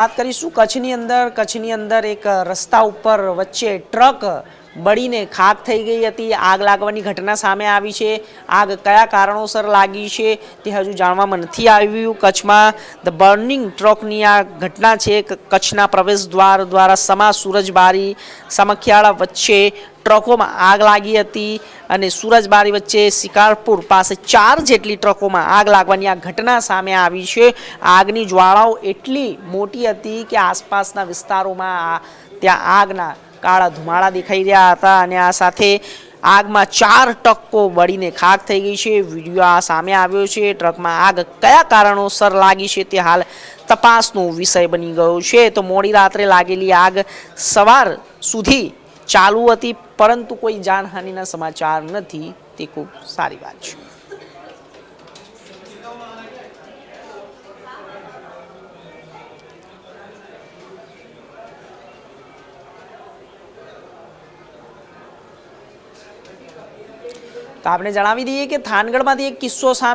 વાત કરીશું કચ્છની અંદર. કચ્છની અંદર એક રસ્તા ઉપર વચ્ચે ટ્રક બળીને ખાક થઈ ગઈ હતી. આગ લાગવાની ઘટના સામે આવી છે. આગ કયા કારણોસર લાગી છે તે હજુ જાણવામાં નથી આવ્યું. કચ્છમાં ધ બર્નિંગ ટ્રકની આ ઘટના છે. કચ્છના પ્રવેશ દ્વાર દ્વારા સમા સુરજબારી સમખિયાળા વચ્ચે ટ્રકોમાં આગ લાગી હતી અને સુરજબારી વચ્ચે શિકારપુર પાસે ચાર જેટલી ટ્રકોમાં આગ લાગવાની આ ઘટના સામે આવી છે. આગની જ્વાળાઓ એટલી મોટી હતી કે આસપાસના વિસ્તારોમાં ત્યાં આગના કાળા ધુમાડા દેખાઈ રહ્યા હતા અને આ સાથે આગમાં ચાર ટક્કો બળીને ખાક થઈ ગઈ છે. વીડિયો આ સામે આવ્યો છે. ટ્રકમાં આગ કયા કારણોસર લાગી છે તે હાલ તપાસનો વિષય બની ગયો છે. તો મોડી રાત્રે લાગેલી આગ સવાર સુધી ચાલુ હતી, પરંતુ કોઈ જાનહાનિના સમાચાર નથી. તે ખૂબ સારી વાત છે. આપણે જણાવી દઈએ કે થાનગઢમાંથી એક કિસ્સો સામે